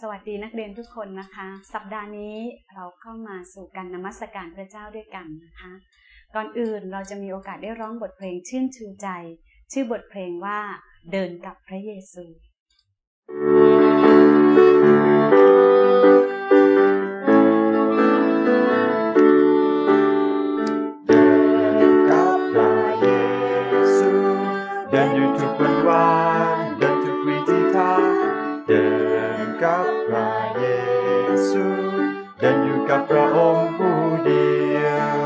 สวัสดีนักเรียนทุกคนนะคะ สัปดาห์นี้เราเข้ามาสู่การนมัสการพระเจ้าด้วยกันนะคะ ก่อนอื่นเราจะมีโอกาสได้ร้องบทเพลงชื่นชูใจ ชื่อบทเพลงว่าเดินกับพระเยซู เดินอยู่กับพระองค์ผู้เดียว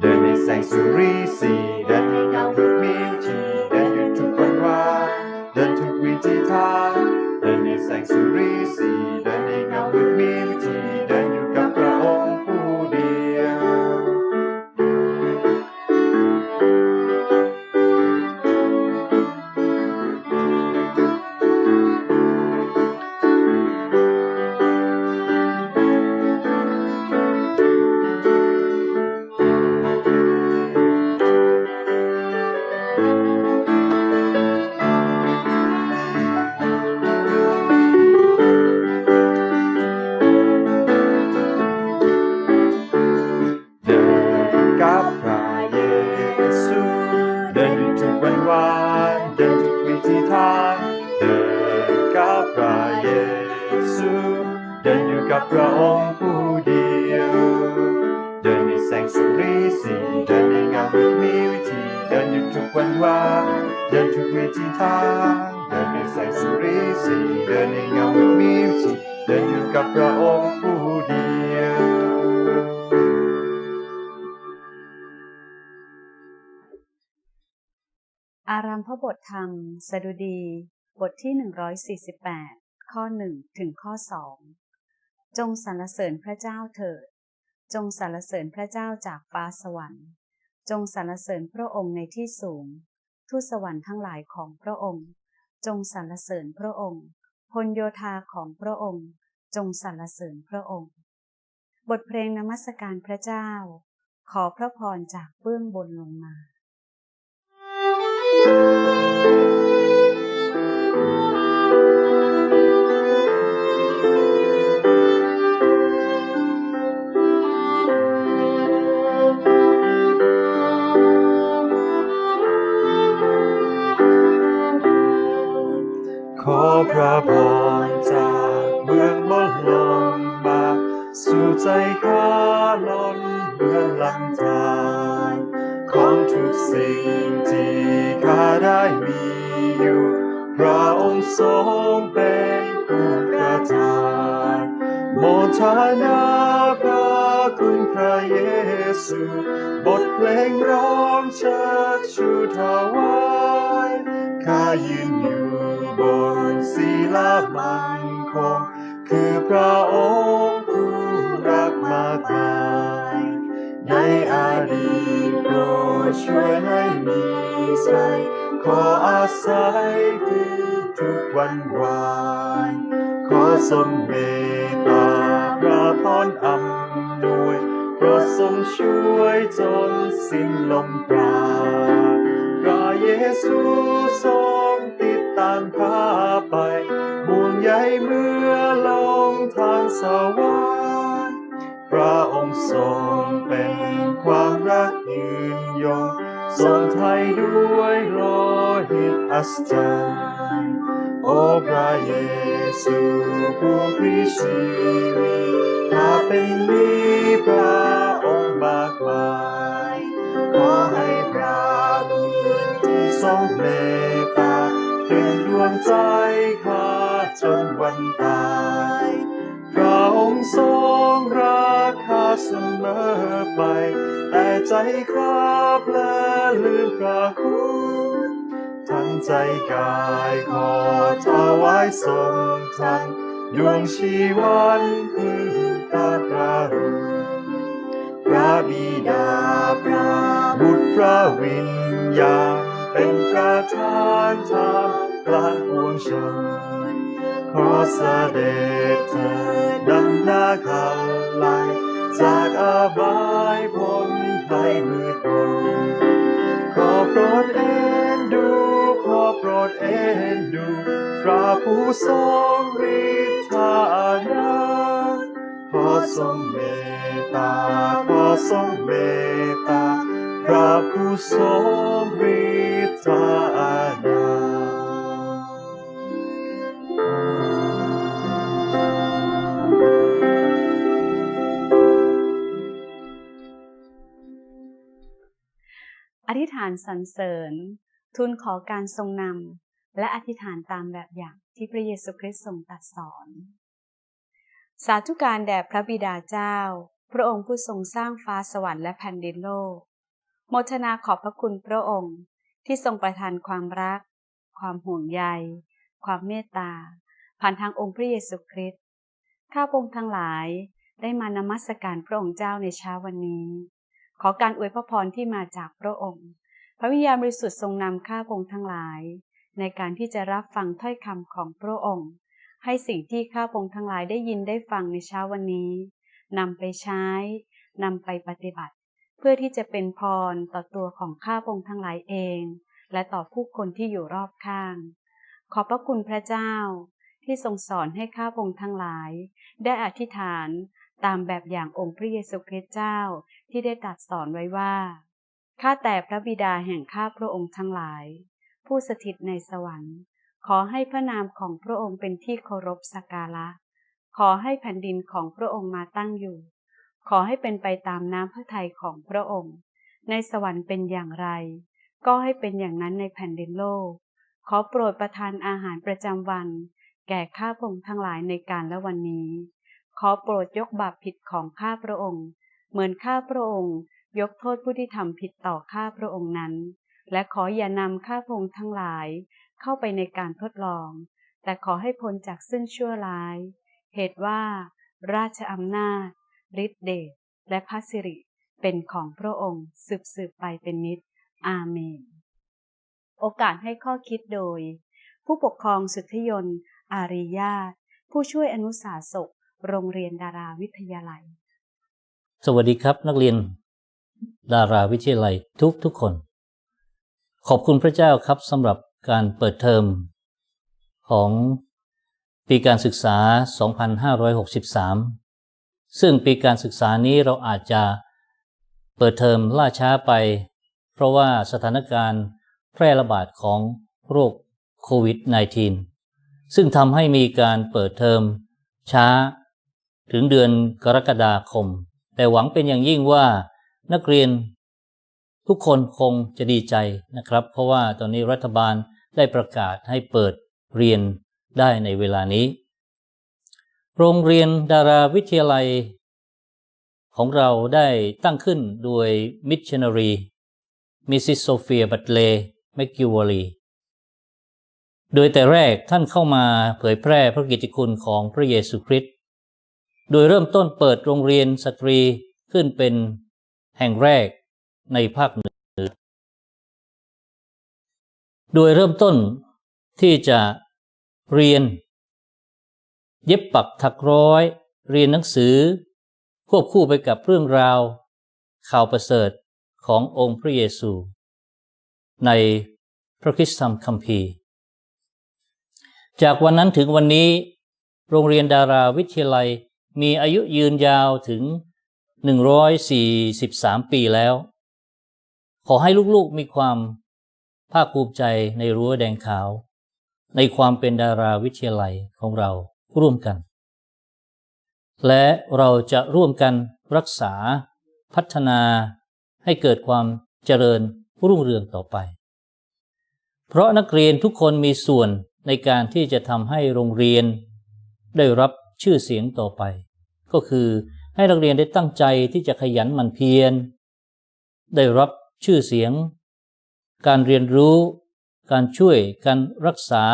เดินในแสงสุริสีเดินในเงาทุกมีทีเดินอยู่ทุกวันวานเดินทุกวิถีทางเดินในแสงสุริสีเดินในเงาดุจมีที วันวานเดินทุกวิถีทางเดินกับพระเยซูเดินอยู่กับพระองค์ผู้เดียวเดินในแสงสุรีสีเดินในเงาดุจมีวิธีเดินอยู่ทุกวันวานเดินทุกวิถีทางเดินในแสงสุรีสีเดินในเงาดุจมีวิธีเดินอยู่กับพระองค์ผู้ อารามพระบทธรรม สดุดี บทที่ 148 ข้อ 1 ถึงข้อ 2 จงสรรเสริญพระเจ้าเถิด จงสรรเสริญพระเจ้าจากฟ้าสวรรค์ จงสรรเสริญพระองค์ในที่สูง ทูตสวรรค์ทั้งหลายของพระองค์ จงสรรเสริญพระองค์ พลโยธาของพระองค์ จงสรรเสริญพระองค์ บทเพลงนมัสการพระเจ้า ขอพระพรจากเบื้องบนลงมา ขอพระพรจากเบื้องบนลงมาสู่ใจข้าล้นเหมือนลำธาร ของทุกสิ่งที่ข้าได้มีอยู่ พระองค์ทรงเป็นผู้ประทานโมทนาพระคุณพระเยซู บทเพลงร้องเชิดชูถวายข้ายืนอยู่บนศีลามันคงคือพระองค์ผู้รักมากมายในอดีต โปรดช่วยให้มีใจ ขออาศัยทุกวันวาน ขอทรงเมตตาพระพรอำนวยโปรดทรงช่วยจนสิ้นลมปราณพระเยซูทรงติดตามข้าไปห่วงใยเมื่อลงทางสวรร ทรงไทยด้วยโลหิตอัศจรรย์โอพระเยซูผู้พรีชีวิตถ้าเป็นมีพระองค์มากมายขอให้พระบุญที่ทรงเมตตาเป็นดวงใจข้าจนวันตายพระองค์ทรงรักข้าเสมอไป แต่ใจข้าเพลอลืมพระคุณทั้งใจกายขอถวายทรงทันดวงชีวันคือพระพระรุพระบิดาพระบุตรพระวิญญาณเป็นประธานทางกลางปวงชนขอเสด็จเถิดดังนาเขาไหล จากอาบายพ้นภัยมืดมนขอโปรดเอ็นดู ขอโปรดเอ็นดูพระผู้ทรงฤทธานาขอทรงเมตตา ขอทรงเมตตา พระผู้ทรงฤทธา ธิษฐานสรรเสริญ ทูลขอการทรงนำ และอธิษฐานตามแบบอย่างที่พระเยซูคริสต์ทรงตรัสสอน สาธุการแด่พระบิดาเจ้า พระองค์ผู้ทรงสร้างฟ้าสวรรค์และแผ่นดินโลก โมทนาขอบพระคุณพระองค์ที่ทรงประทานความรัก ความห่วงใย ความเมตตา ผ่านทางองค์พระเยซูคริสต์ข้าพงทั้งหลายได้มานมัสการพระองค์เจ้าในเช้าวันนี้ ขอการอวยพระพรที่มาจากพระองค์ พระวิญญาณบริสุทธิ์ทรงนำข้าพงทั้งหลาย ในการที่จะรับฟังถ้อยคำของพระองค์ ให้สิ่งที่ข้าพงทั้งหลายได้ยินได้ฟังในเช้าวันนี้นำไปใช้นำไปปฏิบัติ เพื่อที่จะเป็นพรต่อตัวของข้าพงทั้งหลายเอง และต่อผู้คนที่อยู่รอบข้าง ขอบพระคุณพระเจ้าที่ทรงสอนให้ข้าพงทั้งหลาย ได้อธิษฐาน ตามแบบอย่างองค์พระเยซูคริสต์เจ้าที่ได้ตรัสสอนไว้ว่า ข้าแต่พระบิดาแห่งข้าพระองค์ทั้งหลาย ผู้สถิตในสวรรค์ ขอให้พระนามของพระองค์เป็นที่เคารพสักการะ ขอให้แผ่นดินของพระองค์มาตั้งอยู่ ขอให้เป็นไปตามน้ำพระทัยของพระองค์ ในสวรรค์เป็นอย่างไร ก็ให้เป็นอย่างนั้นในแผ่นดินโลก ขอโปรดประทานอาหารประจำวัน แก่ข้าพงค์ทั้งหลายในการและวันนี้ ขอโปรดยกบาปผิดของข้าพระองค์ เหมือนข้าพระองค์ ยกโทษผู้ที่ทำผิดต่อข้าพระองค์นั้น และขออย่านำข้าพระองค์ทั้งหลาย เข้าไปในการทดลอง แต่ขอให้พ้นจากซึ่งชั่วร้าย เหตุว่า ราชอำนาจฤทธิเดชและพระสิริเป็นของพระองค์สืบสืบไปเป็นนิจอาเมน โอกาสให้ข้อคิดโดย ผู้ปกครองสุทธิยนต์ อาริยาตผู้ช่วยอนุสาสก โรงเรียนดาราวิทยาลัย สวัสดีครับ นักเรียน ดาราวิทยาลัยทุกทุกคน ขอบคุณพระเจ้าครับสำหรับการเปิดเทอมของปีการศึกษา 2563 ซึ่งปีการศึกษานี้เราอาจจะเปิดเทอมล่าช้าไป เพราะว่าสถานการณ์แพร่ระบาดของโรคโควิด -19 ซึ่งทำให้มีการเปิดเทอมช้า ถึงเดือนกรกฎาคม แต่หวังเป็นอย่างยิ่งว่านักเรียนทุกคนคงจะดีใจนะครับ เพราะว่าตอนนี้รัฐบาลได้ประกาศให้เปิดเรียนได้ในเวลานี้ โรงเรียนดาราวิทยาลัย ของเราได้ตั้งขึ้นโดยมิชชันนารีมิสซิสโซเฟียบัตเลแมคกิวอรีโดยแต่แรกท่านเข้ามาเผยแพร่พระกิตติคุณของพระเยซูคริสต์ โดยเริ่มต้นเปิดโรงเรียนสตรีขึ้นเป็นแห่งแรกในภาคเหนือ โดยเริ่มต้นที่จะเรียน เย็บปักถักร้อย เรียนหนังสือ ควบคู่ไปกับเรื่องราว ข่าวประเสริฐขององค์พระเยซู ในพระคริสตธรรมคัมภีร์ จากวันนั้นถึงวันนี้ โรงเรียนดาราวิทยาลัย มีอายุยืนยาวถึง 143 ปีแล้ว ขอให้ลูกๆมีความภาคภูมิใจในรั้วแดงขาว ในความเป็นดาราวิทยาลัยของเราร่วมกัน และเราจะร่วมกันรักษาพัฒนาให้เกิดความเจริญรุ่งเรืองต่อไป เพราะนักเรียนทุกคนมีส่วนในการที่จะทำให้โรงเรียน ได้รับ ชื่อเสียงต่อไป ก็คือให้นักเรียนได้ตั้งใจที่จะขยันหมั่นเพียร ได้รับชื่อเสียง การเรียนรู้ การช่วย การรักษา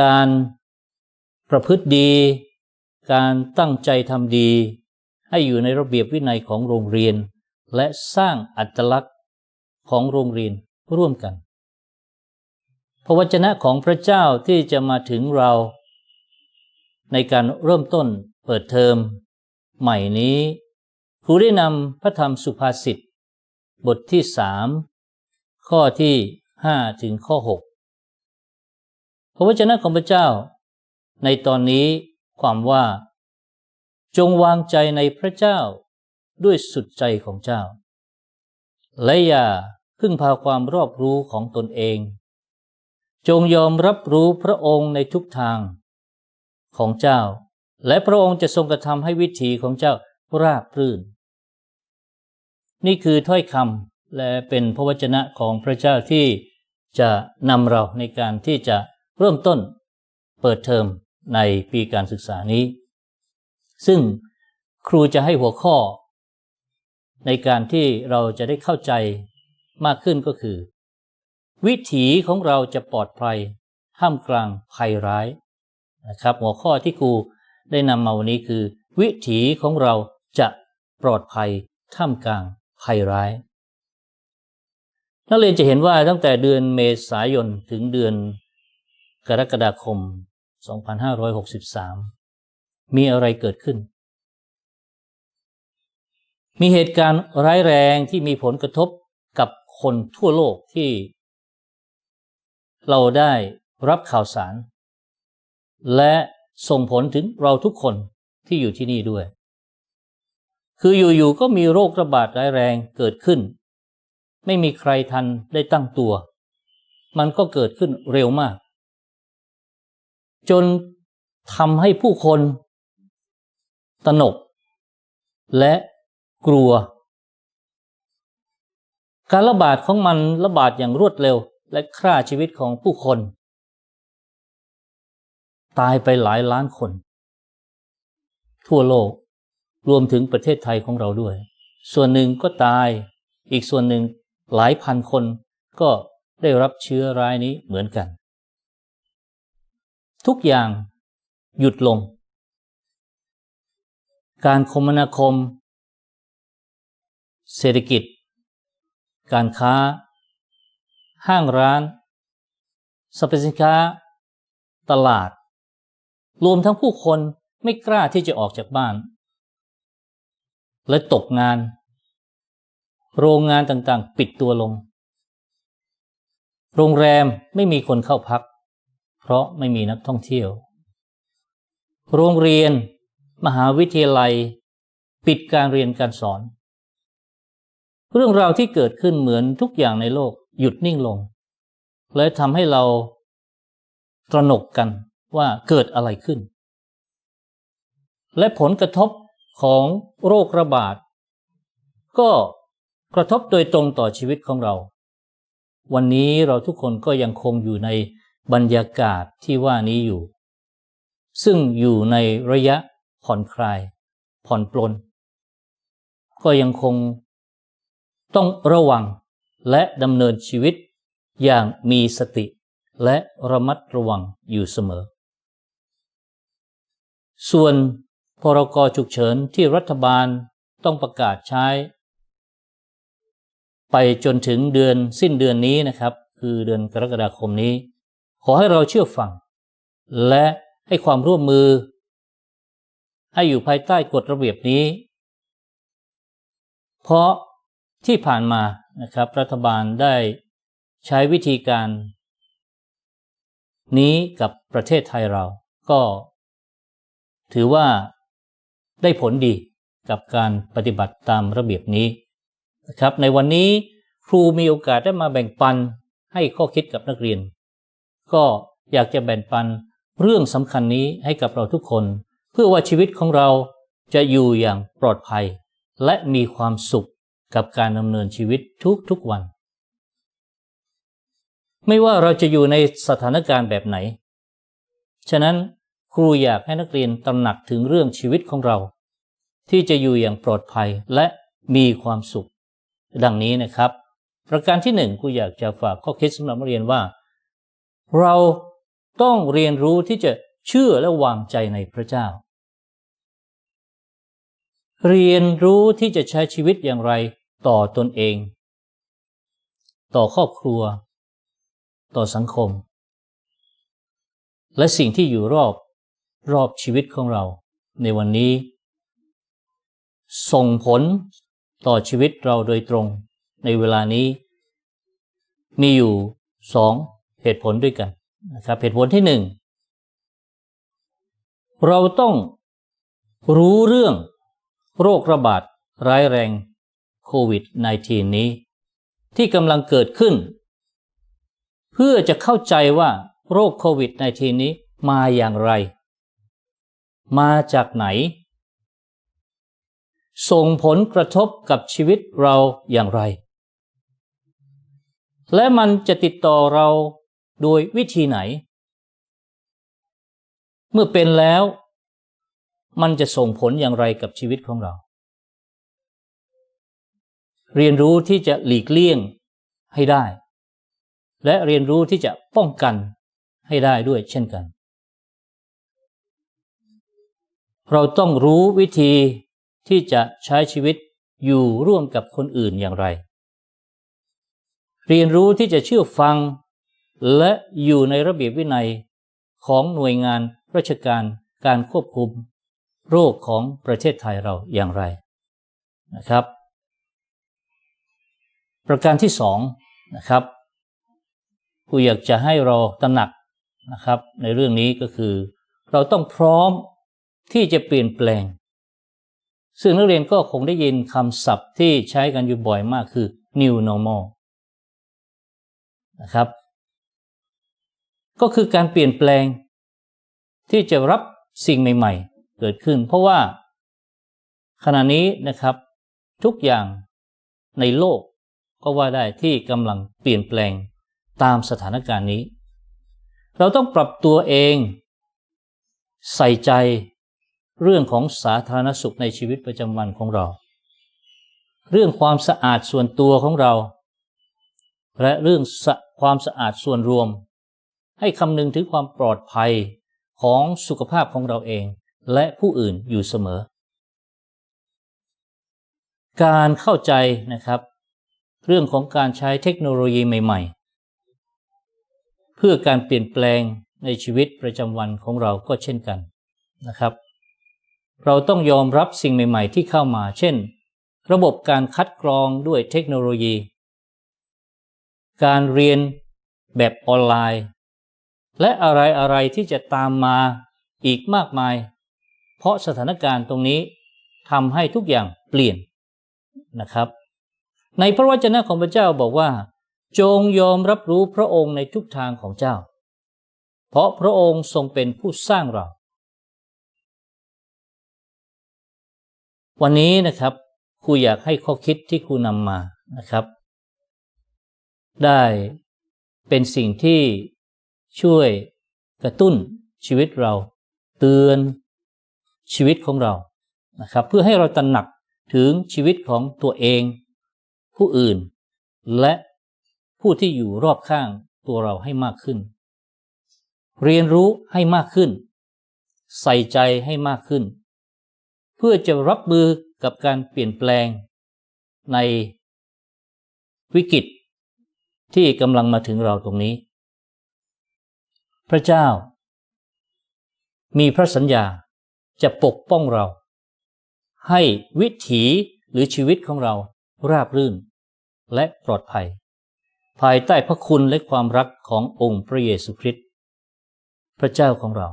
การประพฤติดี การตั้งใจทำดี ให้อยู่ในระเบียบวินัยของโรงเรียน และสร้างอัตลักษณ์ของโรงเรียนร่วมกันพระวจนะของพระเจ้าที่จะมาถึงเรา ในการเริ่มต้นเปิดเทอม ใหม่นี้ ครูได้นำพระธรรมสุภาษิตบทที่สามข้อที่ห้าถึงข้อหกพระวจนะของพระเจ้า ในตอนนี้ความว่า จงวางใจในพระเจ้าด้วยสุดใจของเจ้า และอย่าพึ่งพาความรอบรู้ของตนเอง จงยอมรับรู้พระองค์ในทุกทาง ของเจ้า และพระองค์จะทรงกระทำให้วิถีของเจ้าราบรื่น นี่คือถ้อยคำและเป็นพระวจนะของพระเจ้าที่จะนำเราในการที่จะเริ่มต้นเปิดเทอมในปีการศึกษานี้ ซึ่งครูจะให้หัวข้อ ในการที่เราจะได้เข้าใจมากขึ้นก็คือ วิถีของเราจะปลอดภัยท่ามกลางภัยร้าย นะครับหัวข้อที่ครูได้นำมาวันนี้คือ วิถีของเราจะปลอดภัยท่ามกลางภัยร้าย นักเรียนจะเห็นว่าตั้งแต่เดือนเมษายนถึงเดือนกรกฎาคม 2563 มีอะไรเกิดขึ้น มีเหตุการณ์ร้ายแรงที่มีผลกระทบกับคนทั่วโลกที่ เราได้รับข่าวสาร และส่งผลถึงเราทุกคนที่อยู่ที่นี่ด้วย คืออยู่ๆก็มีโรคระบาดร้ายแรงเกิดขึ้น ไม่มีใครทันได้ตั้งตัว มันก็เกิดขึ้นเร็วมาก จนทำให้ผู้คน ตนก และกลัว การระบาดของมันระบาดอย่างรวดเร็วและฆ่าชีวิตของผู้คน ตายไปหลายล้านคน ทั่วโลกรวมถึงประเทศไทยของเราด้วย ส่วนหนึ่งก็ตายอีกส่วนหนึ่งหลายพันคนก็ได้รับเชื้อร้ายนี้เหมือนกัน ทุกอย่างหยุดลง การคมนาคม เศรษฐกิจ การค้า ห้างร้านสรรพสินค้า ตลาด รวมทั้งผู้คนไม่กล้าที่จะออกจากบ้าน และตกงาน โรงงานต่างๆ ปิดตัวลง โรงแรมไม่มีคนเข้าพัก เพราะไม่มีนักท่องเที่ยว โรงเรียน มหาวิทยาลัย ปิดการเรียนการสอน เรื่องราวที่เกิดขึ้นเหมือนทุกอย่างในโลกหยุดนิ่งลง และทำให้เราตระหนกกัน ว่าเกิดอะไรขึ้น และผลกระทบของโรคระบาด ก็กระทบโดยตรงต่อชีวิตของเรา วันนี้เราทุกคนก็ยังคงอยู่ในบรรยากาศที่ว่านี้อยู่ ซึ่งอยู่ในระยะผ่อนคลาย ผ่อนปลน ก็ยังคงต้องระวังและดำเนินชีวิตอย่างมีสติและระมัดระวังอยู่เสมอ ส่วนพรกฉุกเฉินที่รัฐบาลต้องประกาศใช้ ไปจนถึงเดือนสิ้นเดือนนี้นะครับ คือเดือนกรกฎาคมนี้ ขอให้เราเชื่อฟัง และให้ความร่วมมือ ให้อยู่ภายใต้กฎระเบียบนี้ เพราะที่ผ่านมานะครับ รัฐบาลได้ใช้วิธีการ นี้กับประเทศไทยเราก็ ถือว่าได้ผลดีกับการปฏิบัติตามระเบียบนี้นะครับในวันนี้ครูมีโอกาสได้มาแบ่งปันให้ข้อคิดกับนักเรียน ก็อยากจะแบ่งปันเรื่องสำคัญนี้ให้กับเราทุกคน เพื่อว่าชีวิตของเราจะอยู่อย่างปลอดภัย และมีความสุขกับการดำเนินชีวิตทุกๆวัน ไม่ว่าเราจะอยู่ในสถานการณ์แบบไหน ฉะนั้น ครูอยากให้นักเรียนตระหนักถึงเรื่องชีวิตของเรา ที่จะอยู่อย่างปลอดภัยและมีความสุข ดังนี้นะครับ ประการที่หนึ่งครูอยากจะฝากข้อคิดสำหรับนักเรียนว่า เราต้องเรียนรู้ที่จะเชื่อและวางใจในพระเจ้า เรียนรู้ที่จะใช้ชีวิตอย่างไรต่อตนเอง ต่อครอบครัว ต่อสังคม และสิ่งที่อยู่รอบ รอบชีวิตของเรา ในวันนี้ ส่งผลต่อชีวิตเราโดยตรงในเวลานี้ มีอยู่สองเหตุผลด้วยกันนะครับเหตุผลที่หนึ่งเราต้องรู้เรื่องโรคระบาดร้ายแรงโควิด -19 นี้ ที่กำลังเกิดขึ้น เพื่อจะเข้าใจว่าโรคโควิด -19 นี้มาอย่างไร มาจากไหน ส่งผลกระทบกับชีวิตเราอย่างไร และมันจะติดต่อเราโดยวิธีไหน เมื่อเป็นแล้ว มันจะส่งผลอย่างไรกับชีวิตของเรา เรียนรู้ที่จะหลีกเลี่ยงให้ได้ และเรียนรู้ที่จะป้องกันให้ได้ด้วยเช่นกัน เราต้องรู้วิธีที่จะใช้ชีวิตอยู่ร่วมกับคนอื่นอย่างไร เรียนรู้ที่จะเชื่อฟัง และอยู่ในระเบียบวินัยของหน่วยงานราชการการควบคุมโรคของประเทศไทยเราอย่างไรนะครับ ประการที่สองนะครับกูอยากจะให้เราตระหนักนะครับ ในเรื่องนี้ก็คือ เราต้องพร้อม ที่จะเปลี่ยนแปลง ซึ่งนักเรียนก็คงได้ยินคำศัพท์ที่ใช้กันอยู่บ่อยมากคือ new normal นะครับ ก็คือการเปลี่ยนแปลง ที่จะรับสิ่งใหม่ ๆ เกิดขึ้น เพราะว่า ขณะนี้นะครับทุกอย่างในโลกก็ว่าได้ที่กำลังเปลี่ยนแปลงตามสถานการณ์นี้ เราต้องปรับตัวเอง ใส่ใจ เรื่องของสาธารณสุขในชีวิตประจำวันของเรา เรื่องความสะอาดส่วนตัวของเรา และเรื่องความสะอาดส่วนรวม ให้คำนึงถึงความปลอดภัยของสุขภาพของเราเอง และผู้อื่นอยู่เสมอ การเข้าใจนะครับ เรื่องของการใช้เทคโนโลยีใหม่ ๆ เพื่อการเปลี่ยนแปลงในชีวิตประจำวันของเราก็เช่นกันนะครับ เราต้องยอมรับสิ่งใหม่ๆ ที่เข้ามา เช่น ระบบการคัดกรองด้วยเทคโนโลยี การเรียนแบบออนไลน์ และอะไรๆที่จะตามมาอีกมากมาย เพราะสถานการณ์ตรงนี้ทำให้ทุกอย่างเปลี่ยนนะครับ ในพระวจนะของพระเจ้าบอกว่า จงยอมรับรู้พระองค์ในทุกทางของเจ้า เพราะพระองค์ทรงเป็นผู้สร้างเรา วันนี้นะครับครูอยากให้ข้อคิดที่ครูนำมานะครับ ได้เป็นสิ่งที่ช่วยกระตุ้นชีวิตเรา เตือนชีวิตของเรานะครับ เพื่อให้เราตระหนักถึงชีวิตของตัวเอง ผู้อื่น และผู้ที่อยู่รอบข้างตัวเราให้มากขึ้น เรียนรู้ให้มากขึ้น ใส่ใจให้มากขึ้น พื่อจะรับมือกับการเปลี่ยนแปลงในวิกฤตที่กำลังมาถึงเราตรงนี้ พระเจ้า มีพระสัญญาจะปกป้องเรา ให้วิถีหรือชีวิตของเราราบรื่น และปลอดภัย ภายใต้พระคุณและความรักขององค์พระเยซูคริสต์พระเจ้าของเรา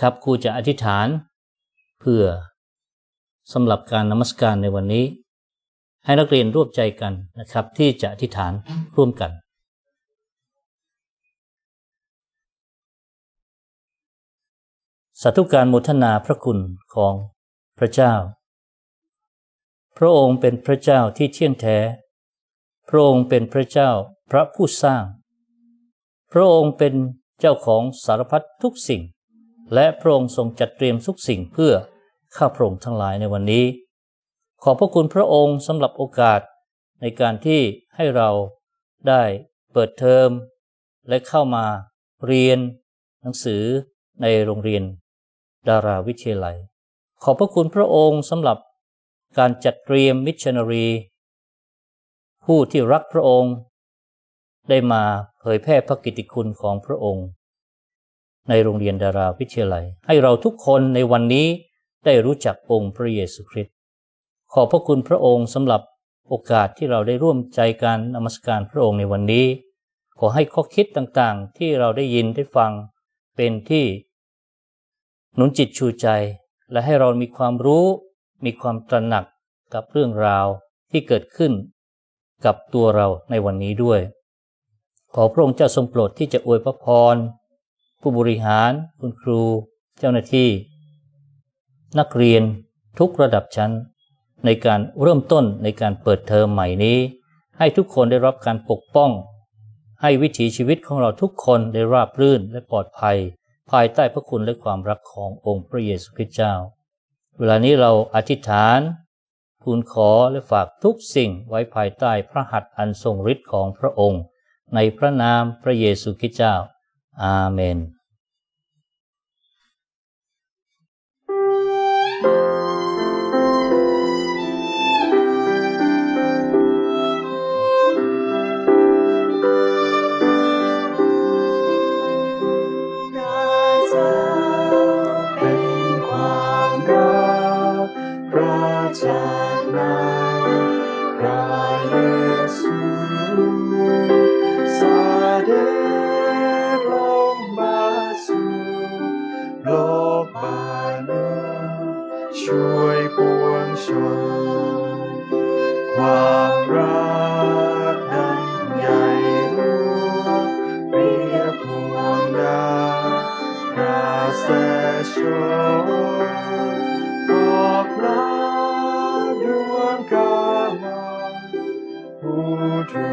ครับครูจะอธิษฐาน พื่อสำหรับการนมัสการในวันนี้ ให้นักเรียนร่วมใจกันนะครับ ที่จะอธิษฐานร่วมกัน สาธุการโมทนาพระคุณของพระเจ้า พระองค์เป็นพระเจ้าที่เที่ยงแท้ พระองค์เป็นพระเจ้าพระผู้สร้าง พระองค์เป็นเจ้าของสารพัดทุกสิ่ง และพระองค์ทรงจัดเตรียมทุกสิ่งเพื่อ ข้าพระองค์ทั้งหลายในวันนี้ ขอบพระคุณพระองค์สำหรับโอกาสในการที่ให้เราได้เปิดเทอม และเข้ามาเรียน หนังสือในโรงเรียน ดาราวิทยาลัย ขอบพระคุณพระองค์สำหรับการจัดเตรียมมิชชันนารี ผู้ที่รักพระองค์ ได้มาเผยแพร่พระกิตติคุณของพระองค์ ในโรงเรียนดาราวิทยาลัย ให้เราทุกคนในวันนี้ ได้รู้จักองค์พระเยซูคริสต์ขอบพระคุณพระองค์สำหรับโอกาสที่เราได้ร่วมใจการนมัสการพระองค์ในวันนี้ ขอให้ข้อคิดต่างๆ ที่เราได้ยินได้ฟังเป็นที่หนุนจิตชูใจ และให้เรามีความรู้ มีความตระหนักกับเรื่องราวที่เกิดขึ้น กับตัวเราในวันนี้ด้วย ขอพระองค์เจ้าทรงโปรดที่จะอวยพระพร ผู้บริหาร คุณครู เจ้าหน้าที่ นักเรียนทุกระดับชั้น ในการเริ่มต้นในการเปิดเทอมใหม่นี้ ให้ทุกคนได้รับการปกป้อง ให้วิถีชีวิตของเราทุกคนได้ราบรื่นและปลอดภัย ภายใต้พระคุณและความรักขององค์พระเยซูคริสต์เจ้า เวลานี้เราอธิษฐานทูลขอและฝากทุกสิ่งไว้ภายใต้พระหัตถ์อันทรงฤทธิ์ของพระองค์ ในพระนามพระเยซูคริสต์เจ้า อาเมน พ ช่วยปวงชน ความรักดังใหญ่หลวงเปรียบพวงดาวราแสชนบอกลาดวงกาลผู้ถู